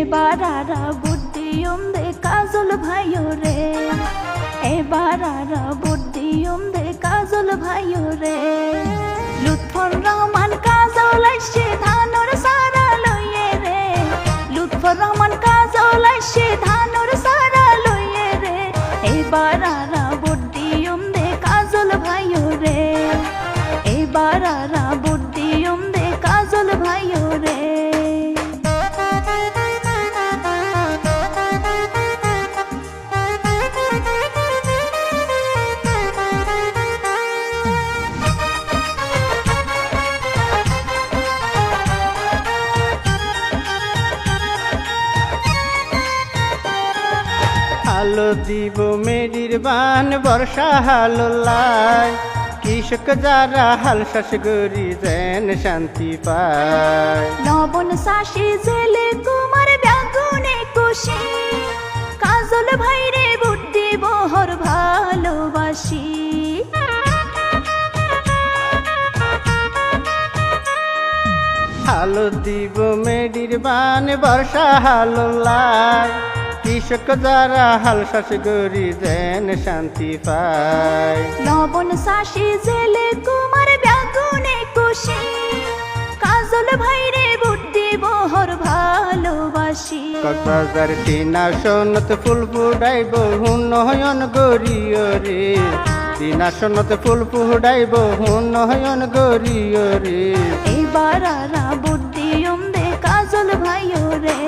এবার আর বুদ্ধি দে কাজল ভাইও রে। এবার আর বুদ্ধি দে কাজল ভাইও রে। লুৎফর রহমান কাজল আসছে ধানর সারা লইয়ে রে। লুৎফর রহমান কাজল আসছে ধানর আলো দিব মেরির বান বর্ষা হালো লাই। কৃষক যারা হাল শাস গরি যেন শান্তি পায়। লবণ শাসি জেলে কুমার ব্যাগুনে কুশি কাজল ভাইরে বুদ্ধি বহর ভালোবাসি। আলো দিব মেরির বান বর্ষা হালো লাই। কৃষক যারা হাল শাস গরি যেন শান্তি পায়। লবণ শাসি জেলে কুমার ব্যাগুনে কুশি কাজল ভাইরে বুদ্ধি বহর ভালোবাসি। কক্সবাজার টিনা সনত ফুল ফুডাইব হুনয়ন গরিয় রে। টিনা সনত ফুল ফুডাইব হুনয়ন গরিয় রে। এবার আরা বুদ্ধি দে কাজল ভাইও রে।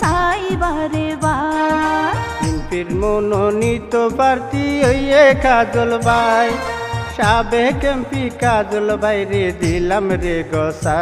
সাইবারে বা। মনোনীত প্রার্থী হইয়ে কাজল ভাই। সাবেক এমপি কাজল বাইরে দিলাম রে গসা